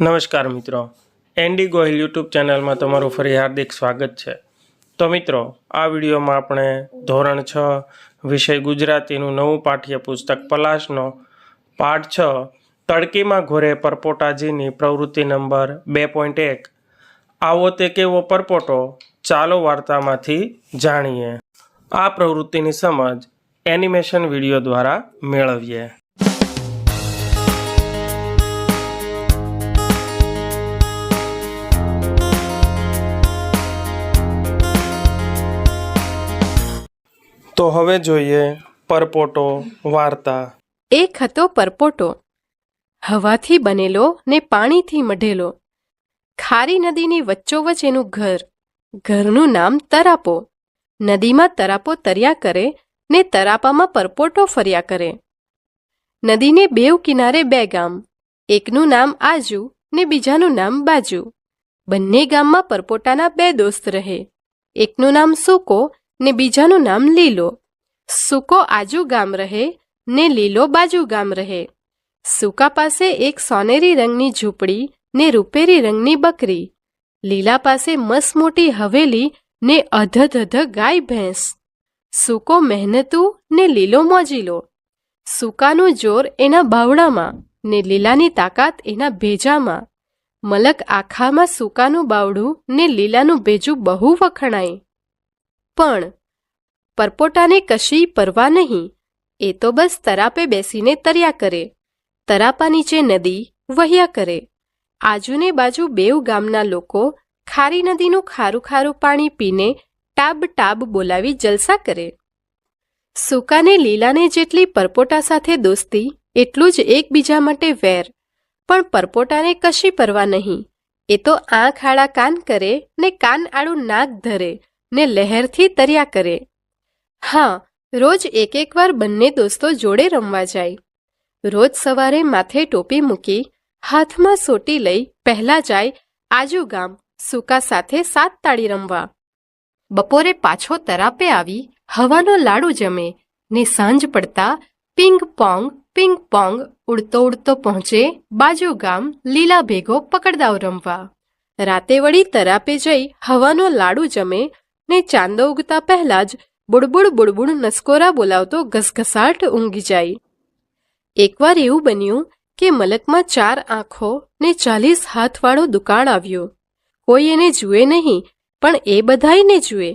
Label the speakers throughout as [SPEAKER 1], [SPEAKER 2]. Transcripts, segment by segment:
[SPEAKER 1] નમસ્કાર મિત્રો. Andy Gohil YouTube ચેનલમાં તમારું ફરી હાર્દિક સ્વાગત છે. તો મિત્રો, આ વિડીયોમાં આપણે ધોરણ છ વિષય ગુજરાતીનું નવું પાઠ્યપુસ્તક પલાશનો પાઠ છ, તડકીમાં ઘોરે પરપોટાજીની પ્રવૃત્તિ નંબર બે પોઈન્ટ એક. આવો તે કેવો પરપોટો? ચાલો વાર્તામાંથી જાણીએ. આ પ્રવૃત્તિની સમજ એનિમેશન વીડિયો દ્વારા મેળવીએ. તો હવે જોઈએ પરપોટો, વાર્તા.
[SPEAKER 2] એક હતો પરપોટો. હવાથી બનેલો ને પાણીથી મઢેલો. ખારી નદીની વચ્ચોવચ એનું ઘર. ઘરનું નામ તરાપો. નદીમાં તરાપો તર્યા કરે ને તરાપામાં પરપોટો ફર્યા કરે. નદીને બેવ કિનારે બે ગામ. એકનું નામ આજુ ને બીજાનું નામ બાજુ. બંને ગામમાં પરપોટાના બે દોસ્ત રહે. એકનું નામ સૂકો ને બીજાનું નામ લીલો. સૂકો આજુ ગામ રહે ને લીલો બાજુ ગામ રહે. સૂકા પાસે એક સોનેરી રંગની ઝૂંપડી ને રૂપેરી રંગની બકરી. લીલા પાસે મસ મોટી હવેલી ને અધધ અધ ગાય ભેંસ. સૂકો મહેનતુ ને લીલો મોજીલો. સૂકાનું જોર એના બાવડામાં ને લીલાની તાકાત એના ભેજામાં. મલક આખામાં સૂકાનું બાવડું ને લીલાનું ભેજું બહુ વખણાય. પણ પરપોટાને કશી પરવા નહીં. એ તો બસ તરાપે બેસીને તર્યા કરે. તરાપા નીચે નદી વહ્યા કરે. આજુને બાજુ બેવ ગામના લોકો ખારી નદીનું ખારું ખારું પાણી પીને ટાબ ટાબ બોલાવી જલસા કરે. સુકાને લીલાને જેટલી પરપોટા સાથે દોસ્તી, એટલું જ એકબીજા માટે વેર. પણ પરપોટાને કશી પરવા નહીં. એ તો આંખ આડા કાન કરે ને કાન આડું નાક ધરે. ને લહેરથી તર્યા કરે. હા, રોજ એક એક વાર બંને દોસ્તો જોડે રમવા જાય. રોજ સવારે માથે ટોપી મૂકી, હાથમાં સોટી લઈ પહેલા જાય આજુ ગામ સૂકા સાથે સાત તાળી રમવા. બપોરે પાછો તરાપે આવી હવાનો લાડુ જમે, ને સાંજ પડતા પિંગ પોંગ પિંગ પોંગ ઉડતો ઉડતો પહોંચે બાજુ ગામ લીલા ભેગો પકડદાવ રમવા. રાતે વળી તરાપે જઈ હવાનો લાડુ જમે ને ચાંદો ઉગતા પહેલા જ બુડબુડ બુડબુડ નસકોરા બોલાવતો ઘસઘસાટ ઊંઘી જાય. એકવાર એવું બન્યું કે મલકમાં ચાર આંખો ને ચાલીસ હાથવાળો દુકાળ આવ્યો. કોઈ એને જુએ નહીં, પણ એ બધાયને જુએ.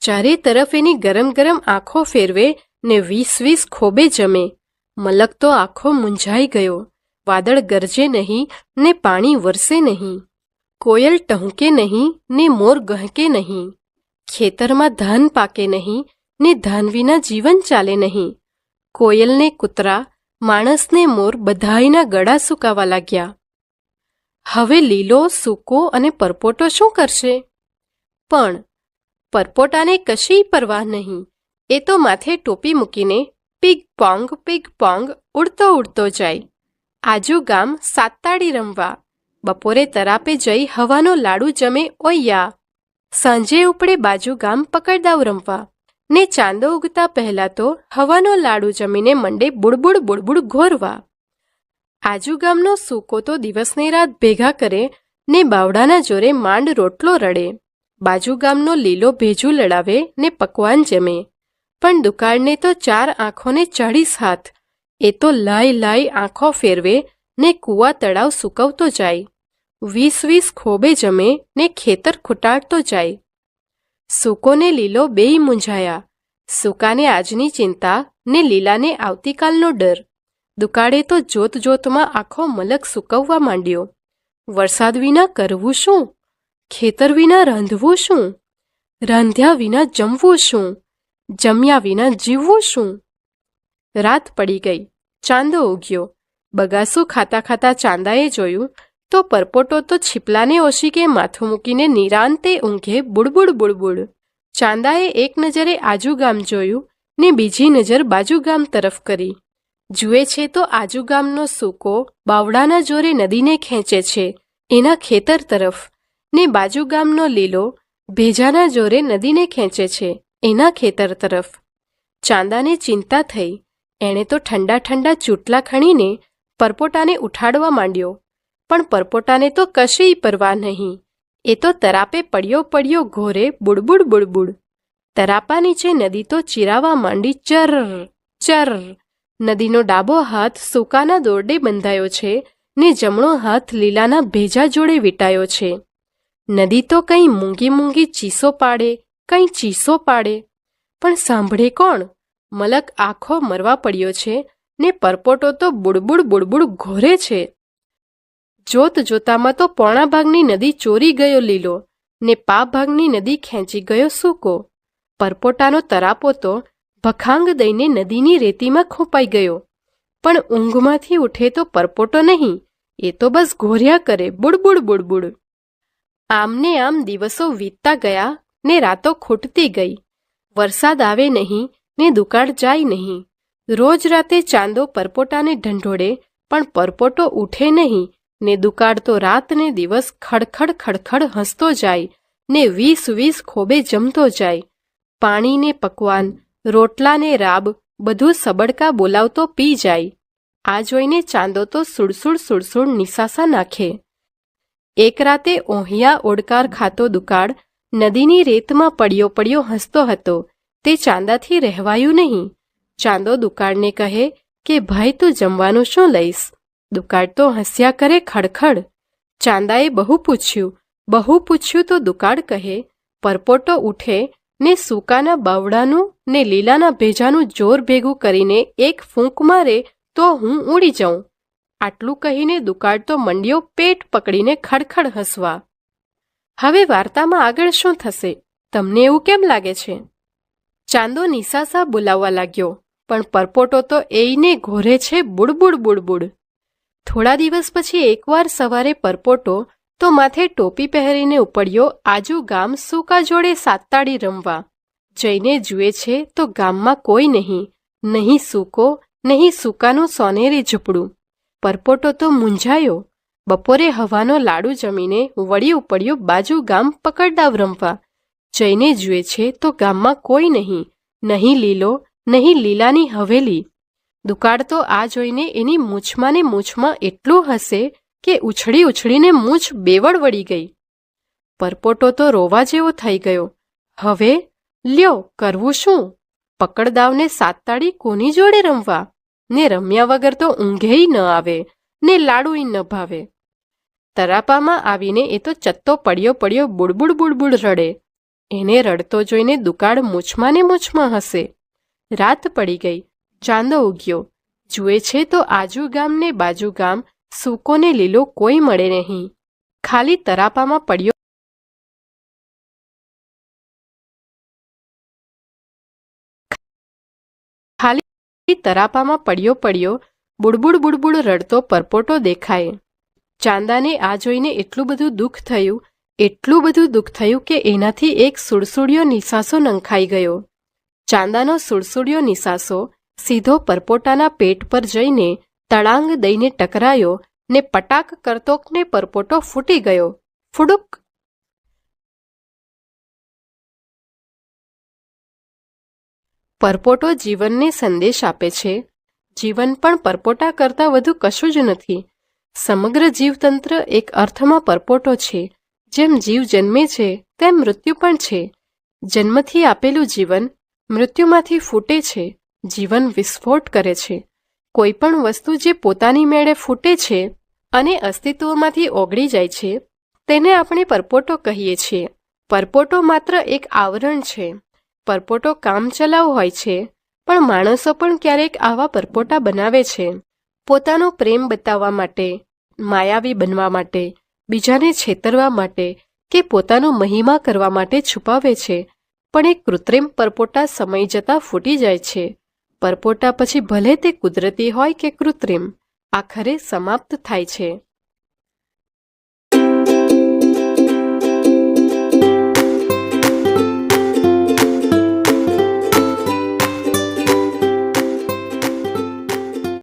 [SPEAKER 2] ચારે તરફ એની ગરમ ગરમ આંખો ફેરવે ને વીસ વીસ ખોબે જમે. મલક તો આંખો મૂંઝાઈ ગયો. વાદળ ગરજે નહીં ને પાણી વરસે નહીં. કોયલ ટહુકે નહીં ને મોર ગહકે નહીં. ખેતરમાં ધાન પાકે નહીં, ને ધાન વિના જીવન ચાલે નહીં. કોયલને કૂતરા, માણસને મોર બધાયના ગળા સુકાવા લાગ્યા. હવે લીલો, સૂકો અને પરપોટો શું કરશે? પણ પરપોટાને કશી પરવાહ નહીં. એ તો માથે ટોપી મૂકીને પિગ પોંગ પિગ પોંગ ઉડતો ઉડતો જાય. આજુ ગામ સાતતાળી રમવા. બપોરે તરાપે જઈ હવાનો લાડુ જમે ઓయ్યા સાંજે ઉપડે બાજુ ગામ પકડદાવ રમવા. ને ચાંદો ઉગતા પહેલા તો હવાનો લાડુ જમીને મંડે બુડબુડ બુડબુડ ઘોરવા. આજુ ગામનો સૂકો તો દિવસની રાત ભેગા કરે ને બાવડાના જોરે માંડ રોટલો રડે. બાજુ ગામનો લીલો ભેજું લડાવે ને પકવાન જમે. પણ દુકાળને તો ચાર આંખોને ચાળીસ હાથ. એ તો લાય લાય આંખો ફેરવે ને કૂવા તળાવ સૂકવતો જાય. વીસ વીસ ખોબે જમે ને ખેતર ખૂટાડતો જાય. સૂકોને લીલો બેય મૂંઝાયા. સૂકાને આજની ચિંતા ને લીલાને આવતીકાલનો ડર. દુકાળે તો જોત જોતમાં આખો મલક સૂકવવા માંડ્યો. વરસાદ વિના કરવું શું? ખેતર વિના રાંધવું શું? રાંધ્યા વિના જમવું શું? જમ્યા વિના જીવવું શું? રાત પડી ગઈ. ચાંદો ઉગ્યો. બગાસું ખાતા ખાતા ચાંદાએ જોયું તો પરપોટો તો છીપલાને ઓશીકે માથું મૂકીને નિરાંતે ઊંઘે બુડબુડ બુડબુડ. ચાંદાએ એક નજરે આજુ ગામ જોયું ને બીજી નજર બાજુ ગામ તરફ કરી. જુએ છે તો આજુ ગામનો સૂકો, બાવડાના જોરે નદીને ખેંચે છે, એના ખેતર તરફ, ને બાજુ ગામનો લીલો, ભેજાના જોરે નદીને ખેંચે છે, એના ખેતર તરફ. ચાંદાને ચિંતા થઈ. એણે તો ઠંડા ઠંડા ચૂટલા ખણીને પરપોટાને ઉઠાડવા માંડ્યો. પણ પરપોટાને તો કશેય પરવા નહીં. એ તો તરાપે પડ્યો પડ્યો ઘોરે બુડબુડ બુડબુડ. તરાપા નીચે નદી તો ચીરાવા માંડી ચર ચર. નદીનો ડાબો હાથ સૂકાના દોરડે બંધાયો છે ને જમણો હાથ લીલાના ભેજા જોડે વીંટાયો છે. નદી તો કંઈ મૂંગી મૂંગી ચીસો પાડે, કંઈ ચીસો પાડે. પણ સાંભળે કોણ? મલક આખો મરવા પડ્યો છે ને પરપોટો તો બુડબુડ બુડબુડ ઘોરે છે. જોત જોતામાં તો પોણા ભાગની નદી ચોરી ગયો લીલો ને પા ભાગની નદી ખેંચી ગયો સૂકો. પરપોટાનો તરાપો તો ભખાંગ દઈને નદીની રેતીમાં ખોપાઈ ગયો. પણ ઊંઘમાંથી ઉઠે તો પરપોટો નહીં, એ તો બસ ઘોર્યા કરે, બુડબુડ બુડબુડ. આમને આમ દિવસો વીતતા ગયા ને રાતો ખૂટતી ગઈ. વરસાદ આવે નહીં ને દુકાળ જાય નહીં. રોજ રાતે ચાંદો પરપોટાને ઢંઢોળે, પણ પરપોટો ઉઠે નહીં ને દુકાળ તો રાત ને દિવસ ખડખડ ખડખડ હસતો જાય, ને વીસ વીસ ખોબે જમતો જાય. પાણી ને પકવાન, રોટલા ને રાબ, બધું સબડકા બોલાવતો પી જાય. આ જોઈને ચાંદો તો સુડસુડ સુડસુડ નિસાસા નાખે. એક રાતે ઓહિયા ઓડકાર ખાતો દુકાળ, નદીની રેતમાં પડ્યો પડ્યો હસતો હતો. તે ચાંદાથી રહેવાયું નહીં. ચાંદો દુકાળને કહે કે, ભાઈ, તું જમવાનું શું લઈશ? દુકાળ તો હસ્યા કરે ખડખડ. ચાંદાએ બહુ પૂછ્યું બહુ પૂછ્યું તો દુકાળ કહે, પરપોટો ઉઠે ને સૂકાના બાવડાનું ને લીલાના ભેજાનું જોર ભેગું કરીને એક ફૂંક મારે તો હું ઉડી જાઉં. આટલું કહીને દુકાળ તો મંડ્યો પેટ પકડીને ખડખડ હસવા. હવે વાર્તામાં આગળ શું થશે? તમને એવું કેમ લાગે છે? ચાંદો નિસાસા બોલાવવા લાગ્યો, પણ પરપોટો તો એઈને ઘોરે છે બુડબુડ બુડબુડ. થોડા દિવસ પછી એકવાર સવારે પરપોટો તો માથે ટોપી પહેરીને ઉપડ્યો, આજુ ગામ સૂકા જોડે સાતતાળી રમવા. જઈને જુએ છે તો ગામમાં કોઈ નહીં નહીં સૂકો, નહીં સૂકાનું સોનેરી ઝૂંપડું. પરપોટો તો મૂંઝાયો. બપોરે હવાનો લાડુ જમીને વળી ઉપડ્યો બાજુ ગામ પકડદાવ રમવા. જઈને જુએ છે તો ગામમાં કોઈ નહીં નહીં લીલો, નહીં લીલાની હવેલી. દુકાળ તો આ જોઈને એની મૂછમાં ને મૂછમાં એટલું હસે કે ઉછળી ઉછળીને મૂછ બેવડ વળી ગઈ. પરપોટો તો રોવા જેવો થઈ ગયો. હવે, લ્યો, કરવું શું? પકડદાવને સાતતાળી કોની જોડે રમવા? ને રમ્યા વગર તો ઊંઘેય ન આવે, ને લાડુય ન ભાવે. તરાપામાં આવીને એ તો ચત્તો પડ્યો પડ્યો બુડબુડ બુડબુડ રડે. એને રડતો જોઈને દુકાળ મૂછમાં ને મૂછમાં હસે. રાત પડી ગઈ. ચાંદો ઉગ્યો. જુએ છે તો આજુ ગામ ને બાજુ ગામ સૂકો ને લીલો કોઈ મળે નહીં. ખાલી તરાપામાં પડ્યો ખાલી તરાપામાં પડ્યો પડ્યો બુડબુડ બુડબુડ રડતો પરપોટો દેખાય. ચાંદાને આ જોઈને એટલું બધું દુઃખ થયું, એટલું બધું દુઃખ થયું કે એનાથી એક સુડસુડિયો નિસાસો નંખાઈ ગયો. ચાંદાનો સુડસુડિયો નિસાસો સીધો પરપોટાના પેટ પર જઈને તળાંગ દઈને ટકરાયો ને પટાક કરતોકને પરપોટો ફૂટી ગયો. ફુડુક! પરપોટો જીવનને સંદેશ આપે છે. જીવન પણ પરપોટા કરતાં વધુ કશું જ નથી. સમગ્ર જીવતંત્ર એક અર્થમાં પરપોટો છે. જેમ જીવ જન્મે છે, તેમ મૃત્યુ પણ છે. જન્મથી આપેલું જીવન મૃત્યુમાંથી ફૂટે છે. જીવન વિસ્ફોટ કરે છે. કોઈ પણ વસ્તુ જે પોતાની મેળે ફૂટે છે અને અસ્તિત્વમાંથી ઓગળી જાય છે, તેને આપણે પરપોટો કહીએ છીએ. પરપોટો માત્ર એક આવરણ છે. પરપોટો કામચલાઉ હોય છે, પણ માણસો પણ ક્યારેક આવા પરપોટા બનાવે છે. પોતાનો પ્રેમ બતાવવા માટે, માયાવી બનવા માટે, બીજાને છેતરવા માટે કે પોતાનો મહિમા કરવા માટે છુપાવે છે. પણ એ કૃત્રિમ પરપોટા સમય જતાં ફૂટી જાય છે. પરપોટા પછી ભલે તે કુદરતી હોય કે કૃત્રિમ આખરે સમાપ્ત થાય છે.